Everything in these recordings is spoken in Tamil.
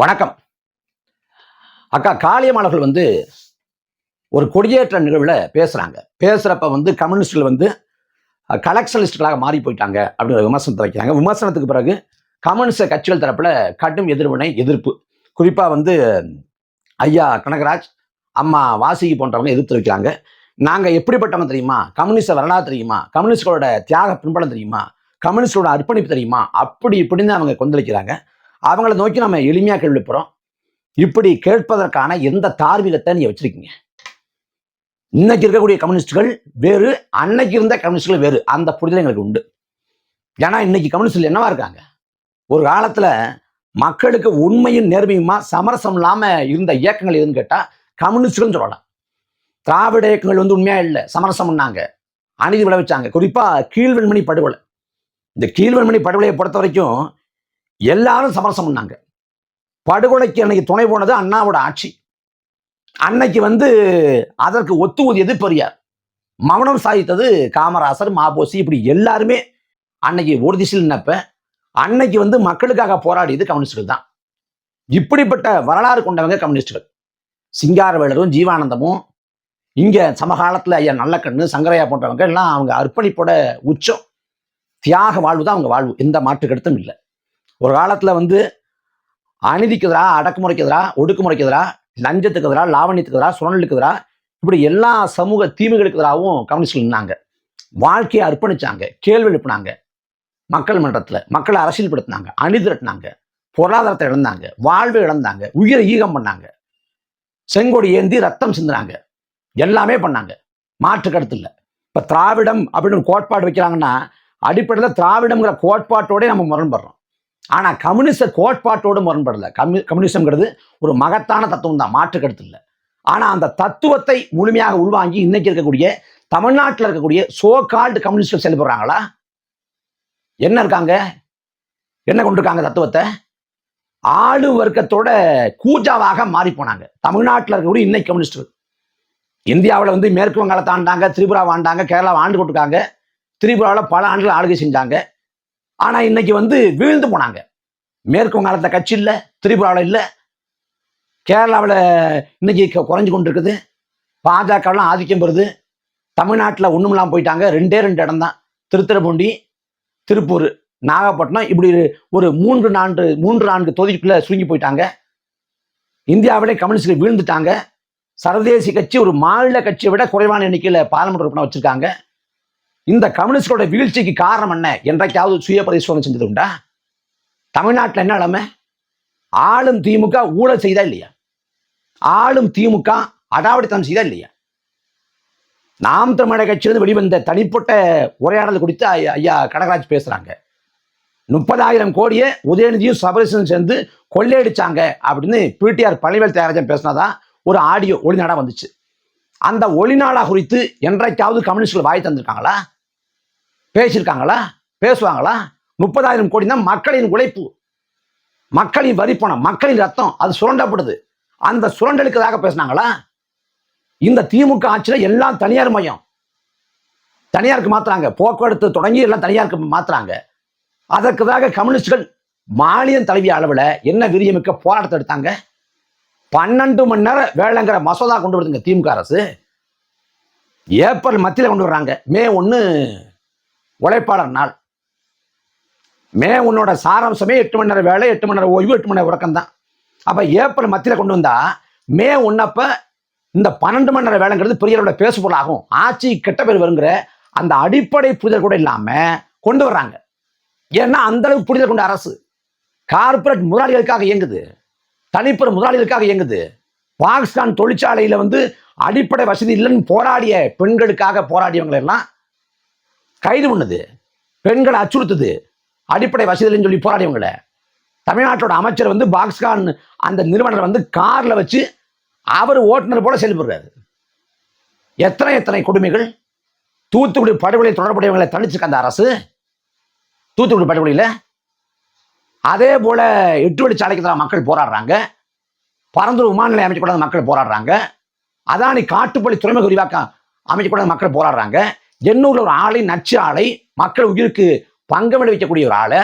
வணக்கம். அக்கா காளியம்மாளர்கள் வந்து ஒரு கொடியேற்ற நிகழ்வில் பேசுகிறாங்க பேசுகிறப்ப வந்து கம்யூனிஸ்டுகள் வந்து கலெக்ஷனிஸ்டுகளாக மாறி போயிட்டாங்க அப்படிங்கிற விமர்சனத்தை வைக்கிறாங்க. விமர்சனத்துக்கு பிறகு கம்யூனிஸ்ட கட்சிகள் தரப்பில் கடும் எதிர்வினை எதிர்ப்பு. குறிப்பாக வந்து ஐயா கனகராஜ் அம்மா வாசிகி போன்றவங்க எதிர்த்து வைக்கிறாங்க. நாங்கள் எப்படிப்பட்டவங்க தெரியுமா? கம்யூனிஸ்ட வரலாறு தெரியுமா? கம்யூனிஸ்டோட தியாக பின்பலம் தெரியுமா? கம்யூனிஸ்டோட அர்ப்பணிப்பு தெரியுமா? அப்படி இப்படின்னு அவங்க கொந்தளிக்கிறாங்க. அவங்கள நோக்கி நம்ம எளிமையாக கேள்விப்படுறோம் இப்படி கேட்பதற்கான எந்த தார்மீகத்தை நீங்க வச்சிருக்கீங்க? இன்னைக்கு இருக்கக்கூடிய கம்யூனிஸ்டுகள் வேறு அன்னைக்கு இருந்த கம்யூனிஸ்டுகள் வேறு. அந்த புரிதல் எங்களுக்கு உண்டு. ஏன்னா இன்னைக்கு கம்யூனிஸ்டுகள் என்னவா இருக்காங்க? ஒரு காலத்துல மக்களுக்கு உண்மையும் நேர்மையுமா சமரசம் இல்லாம இருந்த இயக்கங்கள் எதுன்னு கேட்டா கம்யூனிஸ்டுகள் சொல்லலாம். திராவிட இயக்கங்கள் வந்து உண்மையா இல்லை சமரசம் பண்ணாங்க அநீதி விளைவிச்சாங்க. குறிப்பா கீழ்வெண்மணி படுகொலை. இந்த கீழ்வெண்மணி படுகொலையை பொறுத்த வரைக்கும் எல்லாரும் சமரசம் பண்ணாங்க. படுகொலைக்கு அன்னைக்கு துணை போனது அண்ணாவோட ஆட்சி. அன்னைக்கு வந்து அதற்கு ஒத்து ஊதியது பெரியார்? மௌனம் சாதித்தது காமராசர் மாபோசி இப்படி எல்லாருமே அன்னைக்கு ஒரு திசையில் நின்னப்ப அன்னைக்கு வந்து மக்களுக்காக போராடியது கம்யூனிஸ்டுகள் தான். இப்படிப்பட்ட வரலாறு கொண்டவங்க கம்யூனிஸ்டுகள். சிங்காரவேலரும் ஜீவானந்தமும் இங்க சமகாலத்துல ஐயா நல்லக்கண்ணு சங்கரையா போன்றவங்க எல்லாம் அவங்க அர்ப்பணிப்போட உச்சம். தியாக வாழ்வு தான் அவங்க வாழ்வு. எந்த மாற்று கருத்தும் இல்லை. ஒரு காலத்துல வந்து அநீதிக்கு எதிராக அடக்குமுறைக்கு எதிராக ஒடுக்குமுறைக்கு எதிராக லஞ்சத்துக்கு எதிராக லாவணியத்துக்கு எதிராக சுரண்டலுக்கு எதிராக இப்படி எல்லா சமூக தீமைகளுக்கு எதிராகவும் கம்யூனிஸ்ட்கள் நின்னாங்க. வாழ்க்கையை அர்ப்பணிச்சாங்க கேள்வி எழுப்பினாங்க. மக்கள் மன்றத்தில் மக்களை அரசியல்படுத்தினாங்க அணி திரட்டினாங்க பொருளாதாரத்தை இழந்தாங்க வாழ்வை இழந்தாங்க உயிரை ஈகம் பண்ணாங்க செங்கொடி ஏந்தி ரத்தம் சிந்தினாங்க எல்லாமே பண்ணாங்க. மாற்று கருத்து இல்லை. இப்போ திராவிடம் அப்படின்னு கோட்பாடு வைக்கிறாங்கன்னா அடிப்படையில் திராவிடம்ங்கிற கோட்பாட்டோட நம்ம முரண்படுறோம். ஆனால் கம்யூனிஸ்ட கோட்பாட்டோடு முரண்படலை. கம்யூ கம்யூனிசம்ங்கிறது ஒரு மகத்தான தத்துவம் தான் மாற்றுக்கடுத்து இல்லை ஆனால் அந்த தத்துவத்தை முழுமையாக உள்வாங்கி இன்னைக்கு இருக்கக்கூடிய தமிழ்நாட்டில் இருக்கக்கூடிய சோ கால்டு கம்யூனிஸ்ட் செயல்படுறாங்களா என்ன இருக்காங்க? என்ன கொண்டிருக்காங்க தத்துவத்தை? ஆளு வர்க்கத்தோட கூஜாவாக மாறி போனாங்க. தமிழ்நாட்டில் இருக்கக்கூடிய இன்னைக்கு கம்யூனிஸ்டுகள். இந்தியாவில் வந்து மேற்கு வங்காளத்தை ஆண்டாங்க திரிபுரா ஆண்டாங்க கேரளாவை ஆண்டு கொண்டிருக்காங்க திரிபுராவில் பல ஆண்டுகள் ஆளுகை செஞ்சாங்க. ஆனால் இன்னைக்கு வந்து வீழ்ந்து போனாங்க. மேற்கு வங்காளத்த கட்சி இல்லை திரிபுராவில் இல்லை கேரளாவில் இன்னைக்கு குறைஞ்சு கொண்டு இருக்குது பாஜகலாம் ஆதிக்கம் பெறுது. தமிழ்நாட்டில் ஒன்றும் போயிட்டாங்க. ரெண்டே ரெண்டு இடம் தான். திருத்துறைப்பூண்டி திருப்பூர் நாகப்பட்டினம் இப்படி ஒரு மூன்று நான்கு மூன்று நான்கு தொகுதிக்குள்ளே சுருங்கி போயிட்டாங்க. இந்தியாவிலே கம்யூனிஸ்டுகள் வீழ்ந்துட்டாங்க. சர்வதேசி கட்சி ஒரு மாநில கட்சியை விட குறைவான எண்ணிக்கையில் பாராளுமன்ற உறுப்பினர் வச்சிருக்காங்க. இந்த கம்யூனிஸ்டோட வீழ்ச்சிக்கு காரணம் என்ன? என்றைக்காவது சுய பரிசோதனை செஞ்சது உண்டா? தமிழ்நாட்டில் என்ன நிலைமை? ஆளும் திமுக ஊழல் செய்தா இல்லையா? ஆளும் திமுக அடாவடித்தனம் செய்தா இல்லையா? நாம் தமிழக கட்சியிலிருந்து வெளிவந்த தனிப்பட்ட உரையாடல் குறித்து ஐயா- ஐயா கடகராஜ் பேசுறாங்க. முப்பதாயிரம் கோடியை உதயநிதியும் சபரிசனும் சேர்ந்து கொள்ளையடிச்சாங்க அப்படின்னு பிடிஆர் பழனிவேல் தியாகராஜன் பேசினாதான் ஒரு ஆடியோ ஒளிநாடா வந்துச்சு. அந்த ஒளிநாளா குறித்து என்றைக்காவது கம்யூனிஸ்டுகள் வாய் தந்திருக்காங்களா? பேசியிருக்காங்களா? பேசுவாங்களா? முப்பதாயிரம் கோடி தான் மக்களின் உழைப்பு. மக்களின் வரிப்பணம் மக்களின் ரத்தம் அது சுரண்டப்படுது. அந்த சுரண்டலுக்குதாக பேசினாங்களா? இந்த திமுக ஆட்சியில் எல்லாம் தனியார் மையம். தனியாருக்கு மாத்துறாங்க. போக்குவரத்து தொடங்கி எல்லாம் தனியாருக்கு மாத்துறாங்க. அதற்குதாக கம்யூனிஸ்டுகள் மாநில தலைவிய அளவில் என்ன விரியமிக்க போராட்டத்தை எடுத்தாங்க? பன்னெண்டு மணி நேரம் வேலைங்கிற மசோதா கொண்டு வருதுங்க திமுக அரசு. ஏப்ரல் மத்தியில் கொண்டு வர்றாங்க. மே ஒன்று உழைப்பாளர் நாள். மே உன்னோட சாராம்சமே எட்டு மணி நேரம் வேலை எட்டு மணி நேரம் ஓய்வு எட்டு மணி நேரம் உறக்கம் தான். அப்போ ஏப்ரல் மத்தியில் கொண்டு வந்தா மே ஒன்னப்ப இந்த பன்னெண்டு மணி நேரம் வேலைங்கிறது பெரியவரோட ஆகும். ஆட்சி கெட்ட பேர் வருங்கிற அந்த அடிப்படை புரிதல் கூட இல்லாமல் கொண்டு வர்றாங்க. ஏன்னா அந்த அளவுக்கு புரிதல் கொண்ட அரசு. கார்ப்பரேட் முதலாளிகளுக்காக இயங்குது. தனிப்பெரும் முதலாளிகளுக்காக இயங்குது. பாகிஸ்தான் தொழிற்சாலையில வந்து அடிப்படை வசதி இல்லைன்னு போராடிய பெண்களுக்காக போராடியவங்களெல்லாம் கைது பண்ணுது. பெண்களை அச்சுறுத்துது. அடிப்படை வசதி இல்லைன்னு சொல்லி போராடியவங்களை. தமிழ்நாட்டோட அமைச்சர் வந்து பாக்ஸ்கான் அந்த நிறுவனர் வந்து கார்ல வச்சு அவர் ஓட்டுநர் போல செயல்படுறாரு. எத்தனை எத்தனை கொடுமைகள்? தூத்துக்குடி படுகொலை தொடர்புடையவங்களை தணிச்சுக்க அந்த அரசு? தூத்துக்குடி படுகொலையில் அதே போல எட்டு வழி சாலைக்கு தான் மக்கள் போராடுறாங்க. பரந்தூர் விமான நிலையம் அமைக்கக்கூடாத மக்கள் போராடுறாங்க. அதானி காட்டுப்பள்ளி துறைமுக விரிவாக்கம் அமைக்கக்கூடாத மக்கள் போராடுறாங்க. எண்ணூர்ல ஒரு ஆளை நச்சு ஆளை மக்கள் உயிருக்கு பங்கம் விளைவிக்கக்கூடிய ஒரு ஆளை.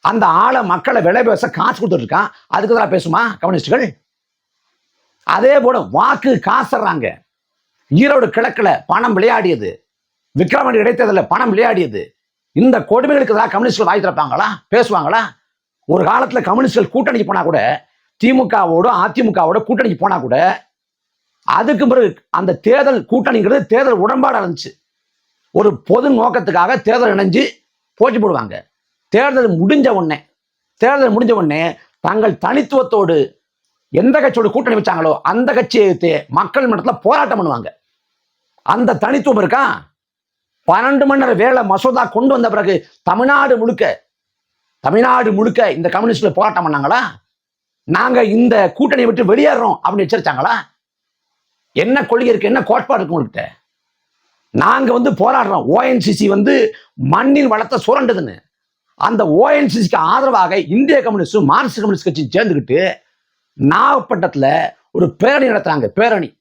அந்த ஆளை மக்களை விலை பேச காசு கொடுத்துட்டு இருக்கான். அதுக்கு தான் பேசுமா கம்யூனிஸ்டுகள்? அதே போல வாக்கு காசுறாங்க ஈரோடு கிழக்குல பணம் விளையாடியது. விக்ரமணி இடைத்தேர்தலில் பணம் விளையாடியது. இந்த கொடுமைகளுக்கு தான் கம்யூனிஸ்ட்கள் வாய் திறப்பாங்களா? பேசுவாங்களா? ஒரு காலத்தில் கம்யூனிஸ்ட்கள் கூட்டணிக்கு போனால் கூட திமுகவோட அதிமுகவோட கூட்டணிக்கு போனால் கூட அதுக்கு பிறகு அந்த தேர்தல் கூட்டணிங்கிறது தேர்தல் உடன்பாடு இருந்துச்சு. ஒரு பொது நோக்கத்துக்காக தேர்தல் இணைஞ்சு போட்டி போடுவாங்க. தேர்தல் முடிஞ்ச உடனே தேர்தல் முடிஞ்ச உடனே தங்கள் தனித்துவத்தோடு எந்த கட்சியோட கூட்டணி வச்சாங்களோ அந்த கட்சியை மக்கள் மன்றத்தில் போராட்டம் பண்ணுவாங்க. அந்த தனித்துவம் இருக்கா? பன்னெண்டு மணி நேரம் வேலை மசோதா கொண்டு வந்த பிறகு தமிழ்நாடு முழுக்க தமிழ்நாடு முழுக்க இந்த கம்யூனிஸ்ட்ல போராட்டம் பண்ணாங்களா? நாங்க இந்த கூட்டணி விட்டு வெளியேறோம் அப்படின்னு எச்சரிச்சாங்களா? என்ன கொள்கை இருக்கு? என்ன கோட்பாடு இருக்கு உங்கள்கிட்ட? நாங்க வந்து போராடுறோம். ஓஎன்சிசி வந்து மண்ணின் வளத்தை சுரண்டுதுன்னு. அந்த ஓஎன்சிசிக்கு ஆதரவாக இந்திய கம்யூனிஸ்ட் மார்க்சிஸ்ட் கம்யூனிஸ்ட் கட்சி சேர்ந்துக்கிட்டு நாகப்பட்டினத்துல ஒரு பேரணி நடத்துறாங்க. பேரணி.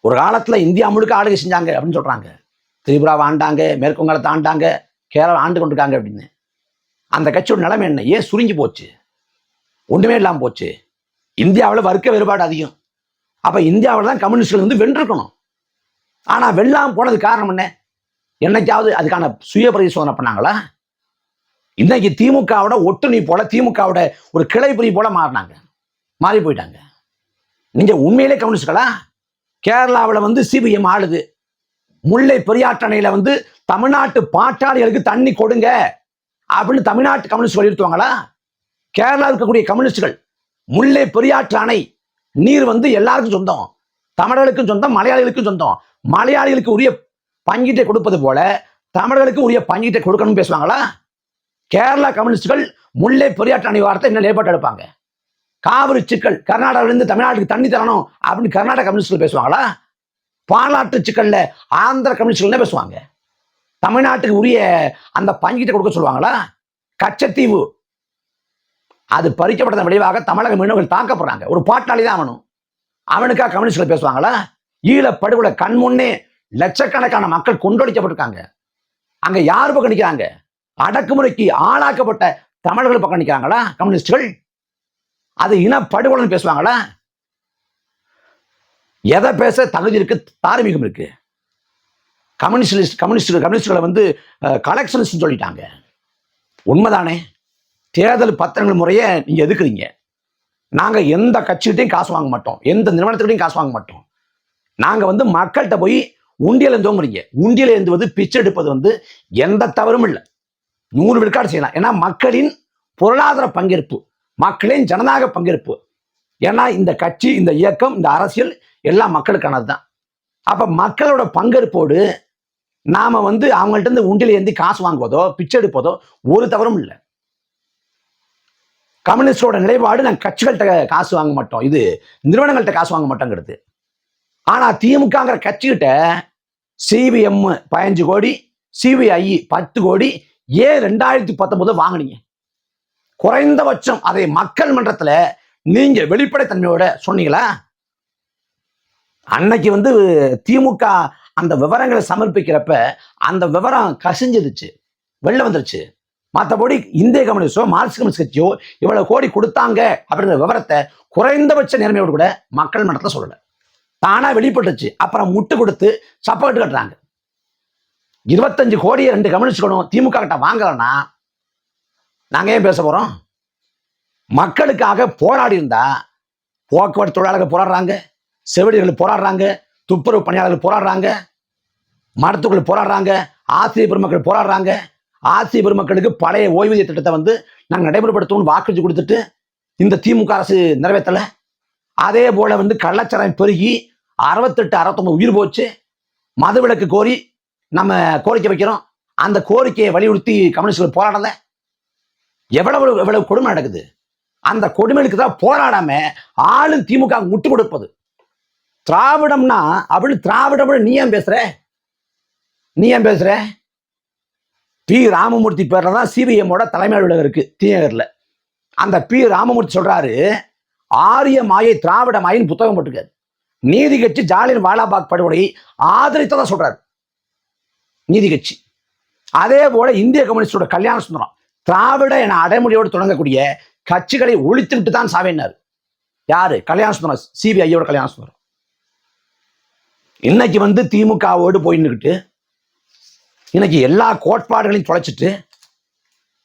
ஒரு காலத்துல இந்தியா முழுக்க ஆளுகை செஞ்சாங்க அப்படின்னு சொல்றாங்க. திரிபுராவை ஆண்டாங்க மேற்கு வங்காளத்தை ஆண்டாங்க கேரளா ஆண்டு கொண்டிருக்காங்க அப்படின்னு. அந்த கட்சியோட நிலைமை என்ன? ஏன் சுருங்கி போச்சு? ஒன்றுமே இல்லாமல் போச்சு. இந்தியாவில் வர்க்க வேறுபாடு அதிகம். அப்போ இந்தியாவில் தான் கம்யூனிஸ்ட்கள் வந்து வென்றிருக்கணும். ஆனால் வெள்ளாமல் போனது காரணம் என்ன? என்னைக்காவது அதுக்கான சுய பரிசோதனை பண்ணாங்களா? இன்னைக்கு திமுகவோட ஒட்டுணி போல திமுகவோட ஒரு கிளை பிரி போல மாறினாங்க. மாறி போயிட்டாங்க. நீங்க உண்மையிலே கம்யூனிஸ்ட்களா? கேரளாவில் வந்து சிபிஎம் ஆளுது. முல்லை பெரியாற்றணையில வந்து தமிழ்நாட்டு பாட்டாளிகளுக்கு தண்ணி கொடுங்க அப்படின்னு தமிழ்நாட்டு கம்யூனிஸ்ட் வலியுறுத்துவாங்களா கேரளா இருக்கக்கூடிய கம்யூனிஸ்டுகள் முல்லை பெரியாற்று அணை நீர் வந்து எல்லாருக்கும் சொந்தம். தமிழர்களுக்கும் சொந்தம் மலையாளிகளுக்கும் சொந்தம். மலையாளிகளுக்கு உரிய பங்கீட்டை கொடுப்பது போல தமிழர்களுக்கு உரிய பங்கீட்டை கொடுக்கணும்னு பேசுவாங்களா? கேரளா கம்யூனிஸ்டுகள் முல்லை பெரியாற்று அணை வாரத்தை என்ன நிலைப்பாட்டு எடுப்பாங்க. காவிரி சிக்கல் கர்நாடகாவிலிருந்து தமிழ்நாட்டுக்கு தண்ணி தரணும் அப்படின்னு கர்நாடக கம்யூனிஸ்டுகள் பேசுவாங்களா? பாலாற்று சிக்கல்ல ஆந்திர கம்யூனிஸ்டுகள் பேசுவாங்க? தமிழ்நாட்டுக்கு உரிய அந்த பங்கீட்டை கொடுக்க சொல்லுவாங்களா? கச்சத்தீவு. அது பறிக்கப்பட்டதன் விளைவாக தமிழக மீனவர்கள் தாக்கப்படுறாங்க. ஒரு பாட்டாளி தான் அவனும். அவனுக்காக கம்யூனிஸ்டுகள் பேசுவாங்களா? ஈழ படுகொலை கண் முன்னே லட்சக்கணக்கான மக்கள் கொண்டொழிக்கப்பட்டிருக்காங்க அங்க யார் பக்கம் நிற்கிறாங்க அடக்குமுறைக்கு ஆளாக்கப்பட்ட தமிழர்கள் பக்கம் நிற்கிறாங்களா கம்யூனிஸ்டுகள்? அது இன படுகொலைன்னு பேசுவாங்களா? எதை பேச தகுதி இருக்கு? தார்மீகம் இருக்கு. கம்யூனிஸ்ட் கம்யூனிஸ்ட் கம்யூனிஸ்டுகளை வந்து கலெக்ஷனிஸ்ட் சொல்லிட்டாங்க. உண்மைதானே? தேர்தல் பத்திரங்கள் முறையை நீங்க எதுக்குறீங்க? நாங்க எந்த கட்சிகிட்டையும் காசு வாங்க மாட்டோம். எந்த நிறுவனத்துக்கிட்டையும் காசு வாங்க மாட்டோம். நாங்க வந்து மக்கள்கிட்ட போய் உண்டியல் இருந்தோங்கிறீங்க உண்டியல் எழுந்துவது பிச்சை எடுப்பது வந்து எந்த தவறும் இல்லை. நூறு விழுக்காடு செய்யலாம். ஏன்னா மக்களின் பொருளாதார பங்கேற்பு மக்களின் ஜனநாயக பங்கேற்பு. ஏன்னா இந்த கட்சி இந்த இயக்கம் இந்த அரசியல் எல்லாம் மக்களுக்கானது தான் அப்போ மக்களோட பங்கெடுப்போடு நாம வந்து அவங்கள்ட்ட இருந்து உண்டியல் ஏந்தி காசு வாங்குவதோ பிச்சை எடுப்பதோ ஒரு தவறும் இல்லை. கம்யூனிஸ்டோட நிலைப்பாடு நாங்கள் கட்சிகள்கிட்ட காசு வாங்க மாட்டோம். இது நிறுவனங்கள்கிட்ட காசு வாங்க மாட்டோங்கிறது. ஆனா திமுகங்கிற கட்சிகிட்ட சிபிஎம் பதினஞ்சு கோடி சிபிஐ பத்து கோடி ஏன் ரெண்டாயிரத்தி பத்தொன்பது வாங்குனீங்க. குறைந்தபட்சம் அதை மக்கள் மன்றத்துல நீங்க வெளிப்படைத்தன்மையோட சொன்னீங்களா? அன்னைக்கு வந்து திமுக அந்த விவரங்களை சமர்ப்பிக்கிறப்ப அந்த விவரம் கசிஞ்சிருச்சு. வெளில வந்துருச்சு. மற்றபடி இந்திய கம்யூனிஸ்டோ மார்க்சிஸ்ட் கம்யூனிஸ்ட் கட்சியோ இவ்வளவு கோடி கொடுத்தாங்க அப்படிங்கிற விவரத்தை குறைந்தபட்ச நேர்மையோடு கூட மக்கள் மன்றத்தில் சொல்லல. தானா வெளிப்பட்டுச்சு அப்புறம் முட்டு கொடுத்து சப்போர்ட் கட்டுறாங்க. இருபத்தஞ்சு கோடியை ரெண்டு கம்யூனிஸ்ட்களும் திமுக கிட்ட வாங்கலன்னா நாங்க ஏன் பேச போறோம்? மக்களுக்காக போராடி இருந்தா போக்குவரத்து தொழிலாளர்கள் போராடுறாங்க. செவிலியர்கள் போராடுறாங்க துப்புரவு பணியாளர்கள் போராடுறாங்க மருத்துவர்கள் போராடுறாங்க ஆசிரியர் பெருமக்கள் போராடுறாங்க. ஆசிரியர் பெருமக்களுக்கு பழைய ஓய்வூதிய திட்டத்தை வந்து நாங்கள் நடைமுறைப்படுத்தவும் வாக்குறுதி கொடுத்துட்டு இந்த திமுக அரசு நிறைவேற்றலை அதே போல வந்து கள்ளச்சாரம் பெருகி அறுபத்தெட்டு அறுபத்தொம்பது உயிர் போச்சு. மதுவிலக்கு கோரி நம்ம கோரிக்கை வைக்கிறோம். அந்த கோரிக்கையை வலியுறுத்தி கம்யூனிஸ்டுகள் போராடல. எவ்வளவு எவ்வளவு கொடுமை நடக்குது. அந்த கொடுமைகளுக்கு தான் போராடாம ஆளும் திமுக முட்டு கொடுப்பது திராவிடம்னா அப்படின்னு திராவிடம் நீ ஏன் பேசுற? நீ ஏன் பேசுற? பி. ராமமூர்த்தி பேர்ல தான் சிபிஎம்மோட தலைமை அலுவலகம் இருக்கு தீநகரில் அந்த பி. ராமமூர்த்தி சொல்றாரு ஆரிய மாயை திராவிட மாயின்னு புத்தகம் போட்டிருக்காரு. நீதி கட்சி ஜாலியன் வாலாபாக் படுகொலையை ஆதரித்ததா சொல்றாரு. நீதி கட்சி. அதே போல இந்திய கம்யூனிஸ்டோட கல்யாண சுந்தரம் திராவிட என அடைமொழியோடு தொடங்கக்கூடிய கட்சிகளை ஒழித்துவிட்டு தான் சாவினார் யாரு? கல்யாண சுந்தரம் சிபிஐயோட கல்யாண சுந்தரம். இன்னைக்கு வந்து திமுகவோடு போயின்னுக்கிட்டு இன்னைக்கு எல்லா கோட்பாடுகளையும் தொலைச்சிட்டு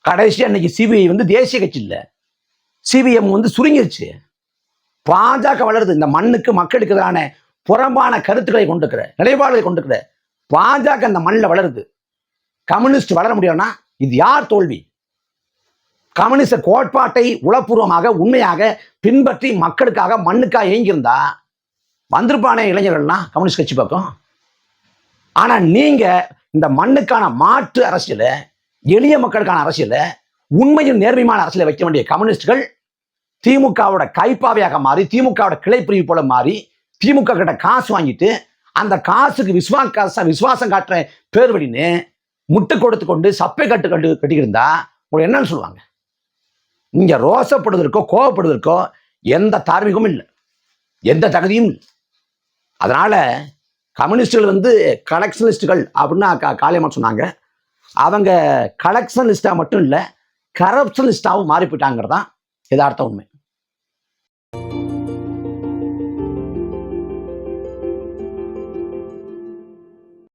கடைசியாக இன்னைக்கு சிபிஐ வந்து தேசிய கட்சி இல்லை. சிபிஎம் வந்து சுருங்கிருச்சு. பாஜக வளருது. இந்த மண்ணுக்கு மக்களுக்கு எதிரான புறம்பான கருத்துக்களை கொண்டுக்கிற நிலைப்பாடுகளை கொண்டுக்கிற பாஜக இந்த மண்ணில் வளருது. கம்யூனிஸ்ட் வளர முடியும்னா இது யார் தோல்வி? கம்யூனிஸ்ட கோட்பாட்டை உளப்பூர்வமாக உண்மையாக பின்பற்றி மக்களுக்காக மண்ணுக்காக இயங்கியிருந்தா வந்திருப்பானே இளைஞர்கள்லாம் கம்யூனிஸ்ட் கட்சி பக்கம். ஆனா நீங்க இந்த மண்ணுக்கான மாற்று அரசியலை எளிய மக்களுக்கான அரசியலை உண்மையும் நேர்மையான அரசியலை வைக்க வேண்டிய கம்யூனிஸ்டுகள் திமுகவோட கைப்பாவையாக மாறி திமுகவோட கிளைப்பிரிவு போல மாறி திமுக கிட்ட காசு வாங்கிட்டு அந்த காசுக்கு விஸ்வாசம் விசுவாசம் காட்டுற பேர் வழின்னு முட்டு கொடுத்து கொண்டு சப்பை கட்டு கட்டு கட்டிக்கிருந்தா உங்களுக்கு என்னன்னு சொல்லுவாங்க? நீங்க ரோசப்படுவதற்கோ கோவப்படுவதற்கோ எந்த தார்மீகமும் இல்லை. எந்த தகுதியும் இல்லை. அதனால கம்யூனிஸ்டுகள் வந்து கலெக்ஷனிஸ்டுகள் அப்படின்னு கா- காளியம்மா சொன்னாங்க. அவங்க கலெக்ஷனிஸ்டாக மட்டும் இல்லை கரப்ஷனிஸ்டாகவும் மாறி போயிட்டாங்கிறது தான் யதார்த்த உண்மை.